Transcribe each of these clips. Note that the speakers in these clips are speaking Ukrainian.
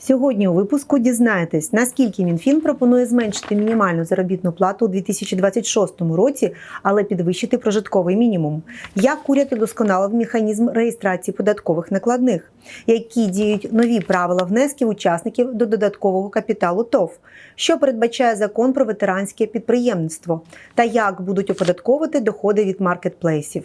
Сьогодні у випуску дізнаєтесь, наскільки Мінфін пропонує зменшити мінімальну заробітну плату у 2026 році, але підвищити прожитковий мінімум. Як уряд удосконалив механізм реєстрації податкових накладних, які діють нові правила внесків учасників до додаткового капіталу ТОВ, що передбачає закон про ветеранське підприємництво, та як будуть оподатковувати доходи від маркетплейсів.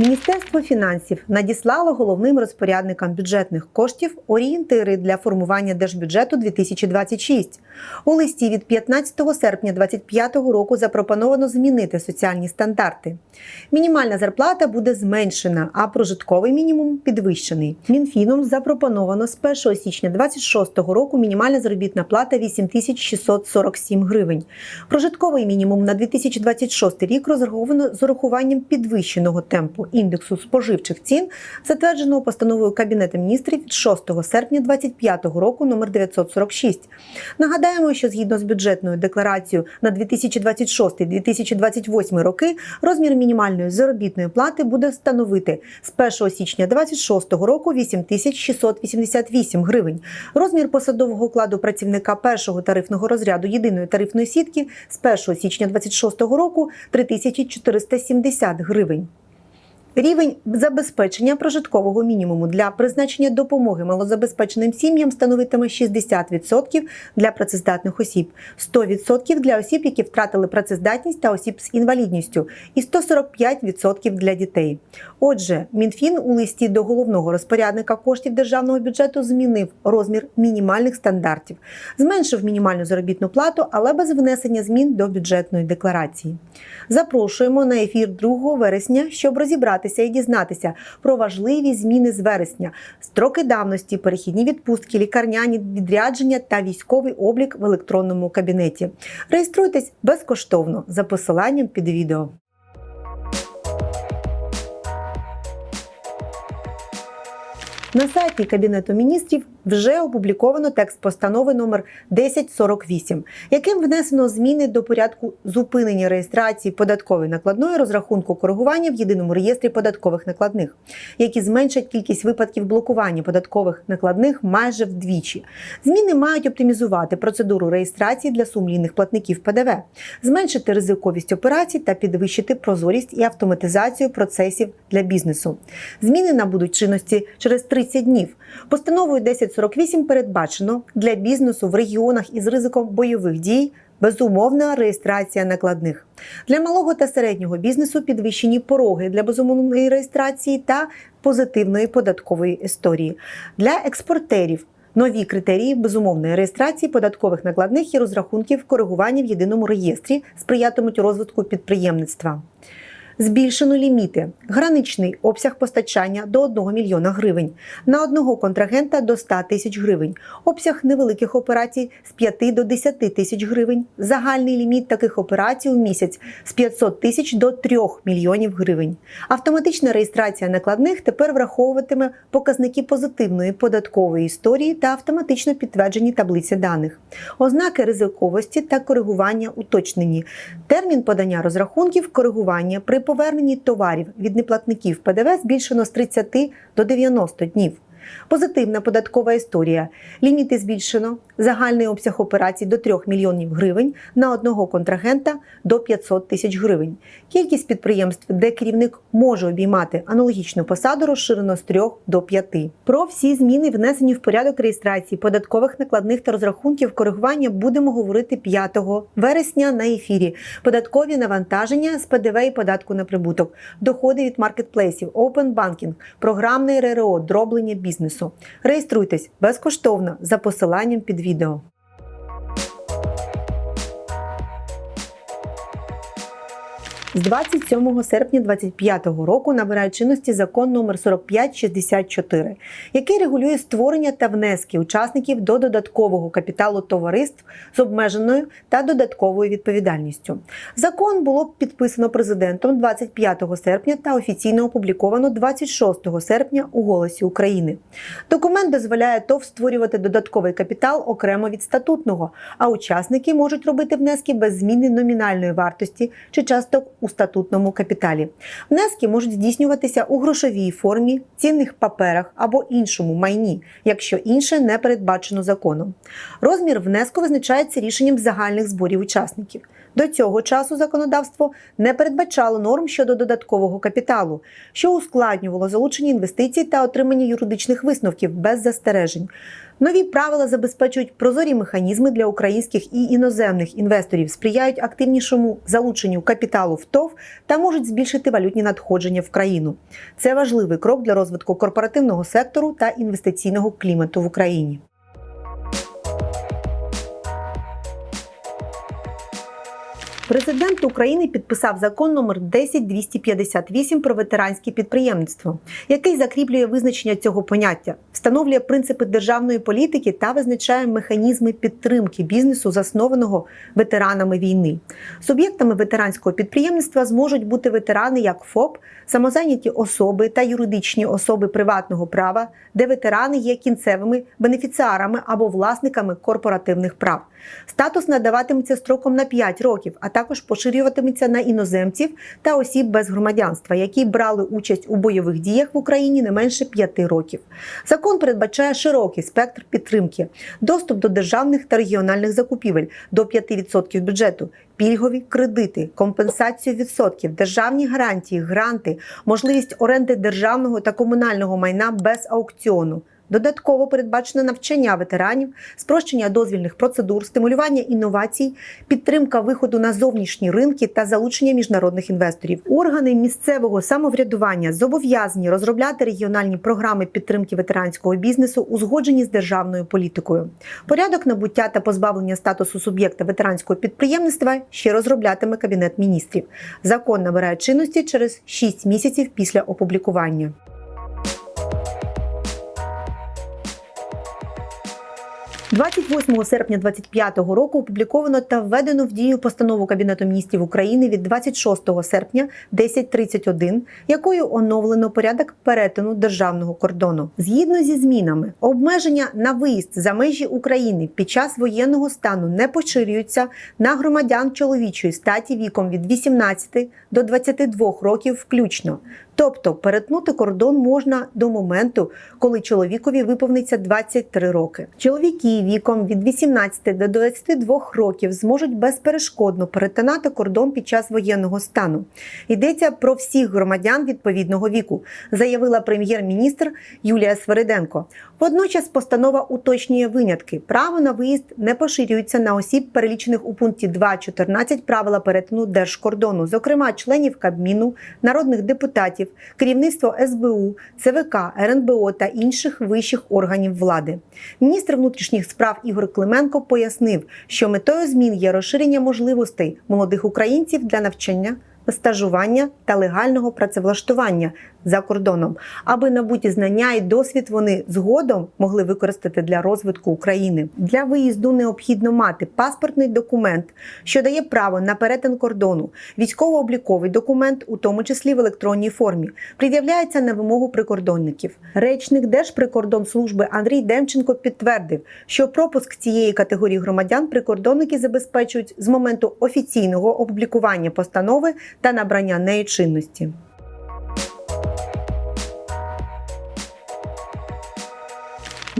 Міністерство фінансів надіслало головним розпорядникам бюджетних коштів орієнтири для формування держбюджету 2026. У листі від 15 серпня 2025 року запропоновано змінити соціальні стандарти. Мінімальна зарплата буде зменшена, а прожитковий мінімум підвищений. Мінфіном запропоновано з 1 січня 2026 року мінімальна заробітна плата 8647 гривень. Прожитковий мінімум на 2026 рік розраховано з урахуванням підвищеного темпу індексу споживчих цін, затвердженого постановою Кабінету міністрів від 6 серпня 2025 року номер 946. Нагадаємо, що згідно з бюджетною декларацією на 2026-2028 роки розмір мінімальної заробітної плати буде становити з 1 січня 2026 року 8688 гривень. Розмір посадового окладу працівника першого тарифного розряду єдиної тарифної сітки з 1 січня 2026 року 3470 гривень. Рівень забезпечення прожиткового мінімуму для призначення допомоги малозабезпеченим сім'ям становитиме 60% для працездатних осіб, 100% для осіб, які втратили працездатність та осіб з інвалідністю, і 145% для дітей. Отже, МінФін у листі до головного розпорядника коштів державного бюджету змінив розмір мінімальних стандартів, зменшив мінімальну заробітну плату, але без внесення змін до бюджетної декларації. Запрошуємо на ефір 2 вересня, щоб розібратися і дізнатися про важливі зміни з вересня, строки давності, перехідні відпустки, лікарняні відрядження та військовий облік в електронному кабінеті. Реєструйтесь безкоштовно за посиланням під відео. На сайті Кабінету міністрів вже опубліковано текст постанови номер 1048, яким внесено зміни до порядку зупинення реєстрації податкової накладної розрахунку коригування в єдиному реєстрі податкових накладних, які зменшать кількість випадків блокування податкових накладних майже вдвічі. Зміни мають оптимізувати процедуру реєстрації для сумлінних платників ПДВ, зменшити ризиковість операцій та підвищити прозорість і автоматизацію процесів для бізнесу. Зміни набудуть чинності через 30 днів. Постановою 1048 передбачено для бізнесу в регіонах із ризиком бойових дій. Безумовна реєстрація накладних для малого та середнього бізнесу підвищені пороги для безумовної реєстрації та позитивної податкової історії для експортерів. Нові критерії безумовної реєстрації податкових накладних і розрахунків коригування в єдиному реєстрі сприятимуть розвитку підприємництва. Збільшено ліміти, граничний обсяг постачання до 1 мільйона гривень, на одного контрагента до 100 тисяч гривень, обсяг невеликих операцій з 5 до 10 тисяч гривень, загальний ліміт таких операцій у місяць з 500 тисяч до 3 мільйонів гривень. Автоматична реєстрація накладних тепер враховуватиме показники позитивної податкової історії та автоматично підтверджені таблиці даних, ознаки ризиковості та коригування уточнені, термін подання розрахунків коригування при поверненні товарів від неплатників ПДВ збільшено з 30 до 90 днів. Позитивна податкова історія. Ліміти збільшено, загальний обсяг операцій до 3 мільйонів гривень на одного контрагента до 500 тисяч гривень. Кількість підприємств, де керівник може обіймати аналогічну посаду, розширено з 3 до 5. Про всі зміни, внесені в порядок реєстрації податкових накладних та розрахунків коригування, будемо говорити 5 вересня на ефірі. Податкові навантаження з ПДВ і податку на прибуток, доходи від маркетплейсів, Banking, програмне РРО, дроблення бізнесу. Реєструйтесь безкоштовно за посиланням під відео. З 27 серпня 2025 року набирає чинності закон номер 4564, який регулює створення та внески учасників до додаткового капіталу товариств з обмеженою та додатковою відповідальністю. Закон було підписано президентом 25 серпня та офіційно опубліковано 26 серпня у Голосі України. Документ дозволяє ТОВ створювати додатковий капітал окремо від статутного, а учасники можуть робити внески без зміни номінальної вартості чи часток у статутному капіталі. Внески можуть здійснюватися у грошовій формі, цінних паперах або іншому майні, якщо інше не передбачено законом. Розмір внеску визначається рішенням загальних зборів учасників. До цього часу законодавство не передбачало норм щодо додаткового капіталу, що ускладнювало залучення інвестицій та отримання юридичних висновків без застережень. Нові правила забезпечують прозорі механізми для українських і іноземних інвесторів, сприяють активнішому залученню капіталу в ТОВ та можуть збільшити валютні надходження в країну. Це важливий крок для розвитку корпоративного сектору та інвестиційного клімату в Україні. Президент України підписав закон номер 10258 про ветеранське підприємництво, який закріплює визначення цього поняття, встановлює принципи державної політики та визначає механізми підтримки бізнесу, заснованого ветеранами війни. Суб'єктами ветеранського підприємництва зможуть бути ветерани як ФОП, самозайняті особи та юридичні особи приватного права, де ветерани є кінцевими бенефіціарами або власниками корпоративних прав. Статус надаватиметься строком на 5 років, а також поширюватиметься на іноземців та осіб без громадянства, які брали участь у бойових діях в Україні не менше 5 років. Закон передбачає широкий спектр підтримки, доступ до державних та регіональних закупівель до 5% бюджету, пільгові кредити, компенсацію відсотків, державні гарантії, гранти, можливість оренди державного та комунального майна без аукціону. Додатково передбачено навчання ветеранів, спрощення дозвільних процедур, стимулювання інновацій, підтримка виходу на зовнішні ринки та залучення міжнародних інвесторів. Органи місцевого самоврядування зобов'язані розробляти регіональні програми підтримки ветеранського бізнесу, узгоджені з державною політикою. Порядок набуття та позбавлення статусу суб'єкта ветеранського підприємництва ще розроблятиме кабінет міністрів. Закон набирає чинності через 6 місяців після опублікування. – 28 серпня 2025 року опубліковано та введено в дію постанову Кабінету міністрів України від 26 серпня 1031, якою оновлено порядок перетину державного кордону. Згідно зі змінами, обмеження на виїзд за межі України під час воєнного стану не поширюються на громадян чоловічої статі віком від 18 до 22 років включно. Тобто перетнути кордон можна до моменту, коли чоловікові виповниться 23 роки. Чоловіки віком від 18 до 22 років зможуть безперешкодно перетинати кордон під час воєнного стану. Йдеться про всіх громадян відповідного віку, заявила прем'єр-міністр Юлія Свериденко. Водночас постанова уточнює винятки. Право на виїзд не поширюється на осіб, перелічених у пункті 2.14 правила перетину держкордону, зокрема членів Кабміну, народних депутатів, керівництво СБУ, ЦВК, РНБО та інших вищих органів влади. Міністр внутрішніх справ Ігор Клименко пояснив, що метою змін є розширення можливостей молодих українців для навчання. Стажування та легального працевлаштування за кордоном, аби набуті знання і досвід вони згодом могли використати для розвитку України. Для виїзду необхідно мати паспортний документ, що дає право на перетин кордону, військово-обліковий документ, у тому числі в електронній формі, пред'являється на вимогу прикордонників. Речник Держприкордонслужби Андрій Демченко підтвердив, що пропуск цієї категорії громадян прикордонники забезпечують з моменту офіційного опублікування постанови та набрання неї чинності. –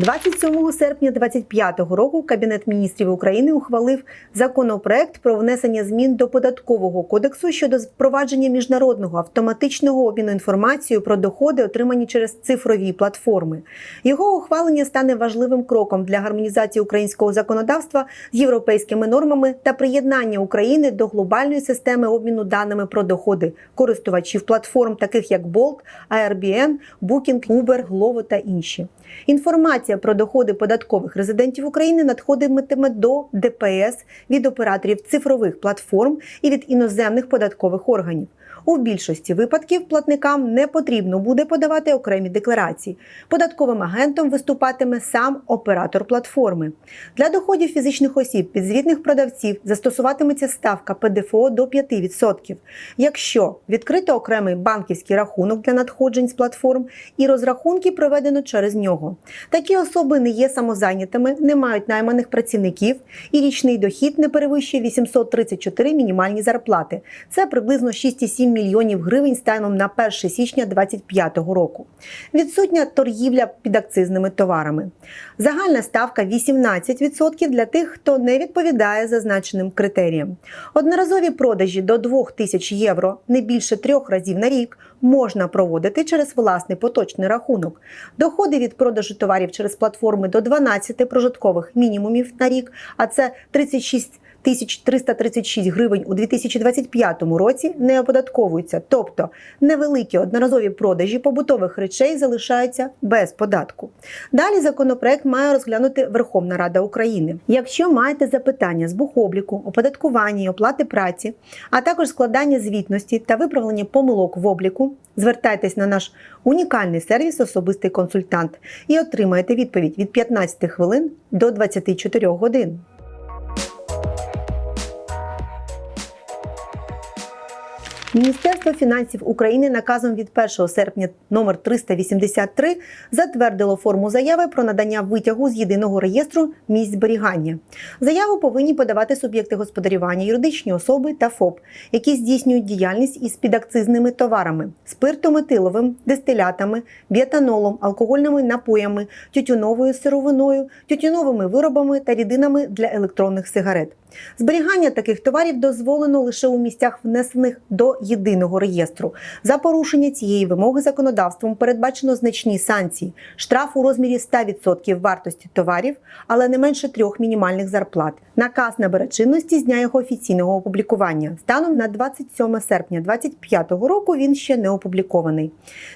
27 серпня 2025 року Кабінет міністрів України ухвалив законопроект про внесення змін до податкового кодексу щодо впровадження міжнародного автоматичного обміну інформацією про доходи, отримані через цифрові платформи. Його ухвалення стане важливим кроком для гармонізації українського законодавства з європейськими нормами та приєднання України до глобальної системи обміну даними про доходи користувачів платформ, таких як Bolt, Airbnb, Booking, Uber, Glovo та інші. Інформація Інформація про доходи податкових резидентів України надходитиме до ДПС від операторів цифрових платформ і від іноземних податкових органів. У більшості випадків платникам не потрібно буде подавати окремі декларації. Податковим агентом виступатиме сам оператор платформи. Для доходів фізичних осіб підзвітних продавців застосуватиметься ставка ПДФО до 5%. Якщо відкрито окремий банківський рахунок для надходжень з платформ і розрахунки проведено через нього. Такі особи не є самозайнятими, не мають найманих працівників і річний дохід не перевищує 834 мінімальні зарплати. Це приблизно 6,7 мільйонів гривень станом на 1 січня 2025 року. Відсутня торгівля підакцизними товарами. Загальна ставка 18% для тих, хто не відповідає зазначеним критеріям. Одноразові продажі до 2000 євро не більше трьох разів на рік можна проводити через власний поточний рахунок. Доходи від продажу товарів через платформи до 12 прожиткових мінімумів на рік, а це 36 1336 гривень у 2025 році не оподатковуються, тобто невеликі одноразові продажі побутових речей залишаються без податку. Далі законопроект має розглянути Верховна Рада України. Якщо маєте запитання з бухобліку, оподаткування і оплати праці, а також складання звітності та виправлення помилок в обліку, звертайтесь на наш унікальний сервіс Особистий консультант і отримаєте відповідь від 15 хвилин до 24 годин. Міністерство фінансів України наказом від 1 серпня номер 383 затвердило форму заяви про надання витягу з єдиного реєстру місць зберігання. Заяву повинні подавати суб'єкти господарювання, юридичні особи та ФОП, які здійснюють діяльність із підакцизними товарами, спиртометиловим, дистилятами, біетанолом, алкогольними напоями, тютюновою сировиною, тютюновими виробами та рідинами для електронних сигарет. Зберігання таких товарів дозволено лише у місцях, внесених до єдиного реєстру. За порушення цієї вимоги законодавством передбачено значні санкції: штраф у розмірі 100% вартості товарів, але не менше трьох мінімальних зарплат. Наказ набере чинності з дня його офіційного опублікування. Станом на 27 серпня 2025 року він ще не опублікований.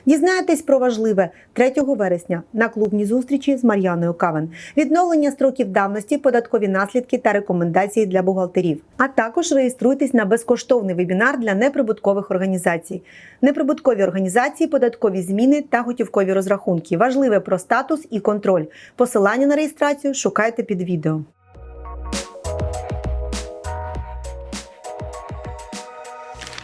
Дізнаєтесь про важливе 3 вересня на клубній зустрічі з Мар'яною Кавен, відновлення строків давності, податкові наслідки та рекомендації для бухгалтерів. А також реєструйтесь на безкоштовний вебінар для неприбуткових організацій. Неприбуткові організації, податкові зміни та готівкові розрахунки. Важливе про статус і контроль. Посилання на реєстрацію шукайте під відео.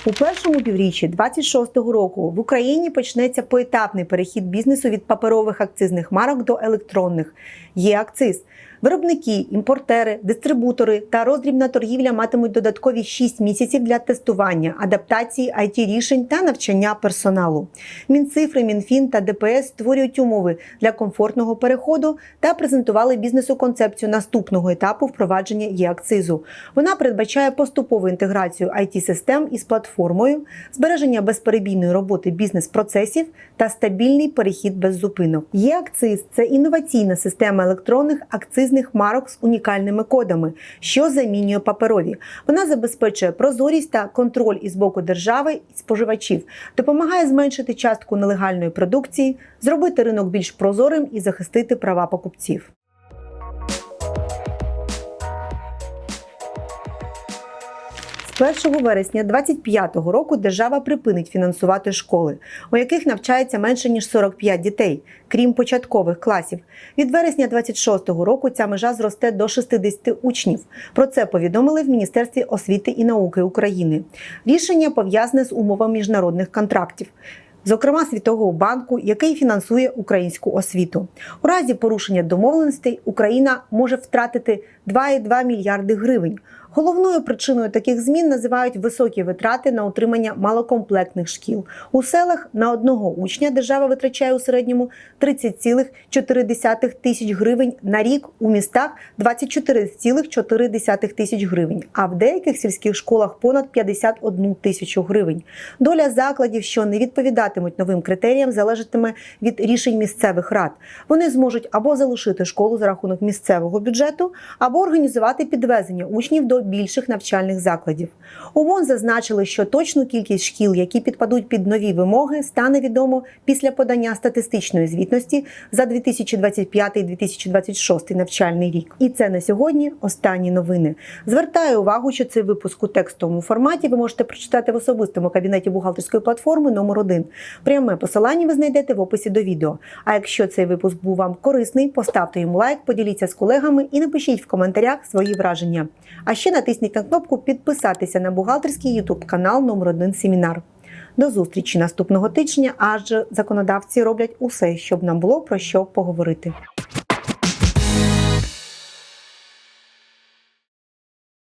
У першому півріччі 26-го року в Україні почнеться поетапний перехід бізнесу від паперових акцизних марок до електронних. Є акциз. Виробники, імпортери, дистрибутори та роздрібна торгівля матимуть додаткові 6 місяців для тестування, адаптації it рішень та навчання персоналу. Мінцифри, Мінфін та ДПС створюють умови для комфортного переходу та презентували бізнесу концепцію наступного етапу впровадження є-акцизу. Вона передбачає поступову інтеграцію it систем із платформою, збереження безперебійної роботи бізнес-процесів та стабільний перехід без зупинок. Є-акциз – це інноваційна система електронних акцизних марок з унікальними кодами, що замінює паперові. Вона забезпечує прозорість та контроль із боку держави і споживачів, допомагає зменшити частку нелегальної продукції, зробити ринок більш прозорим і захистити права покупців. 1 вересня 2025 року держава припинить фінансувати школи, у яких навчається менше ніж 45 дітей, крім початкових класів. Від вересня 2026 року ця межа зросте до 60 учнів. Про це повідомили в Міністерстві освіти і науки України. Рішення пов'язане з умовами міжнародних контрактів. Зокрема, Світового банку, який фінансує українську освіту, у разі порушення домовленостей Україна може втратити 2,2 мільярди гривень. Головною причиною таких змін називають високі витрати на утримання малокомплектних шкіл. У селах на одного учня держава витрачає у середньому 30,4 тисяч гривень на рік, у містах 24,4 тисяч гривень, а в деяких сільських школах понад 51 тисячу гривень. Доля закладів, що не відповідатимуть новим критеріям, залежатиме від рішень місцевих рад. Вони зможуть або залишити школу за рахунок місцевого бюджету, або організувати підвезення учнів до більших навчальних закладів. У МОН зазначили, що точну кількість шкіл, які підпадуть під нові вимоги, стане відомо після подання статистичної звітності за 2025-2026 навчальний рік. І це на сьогодні останні новини. Звертаю увагу, що цей випуск у текстовому форматі ви можете прочитати в особистому кабінеті бухгалтерської платформи номер 1 Пряме посилання ви знайдете в описі до відео. А якщо цей випуск був вам корисний, поставте йому лайк, поділіться з колегами і напишіть в коментарях свої враження. А ще натисніть на кнопку підписатися на бухгалтерський YouTube канал номер 1 Семінар. До зустрічі наступного тижня, адже законодавці роблять усе, щоб нам було про що поговорити.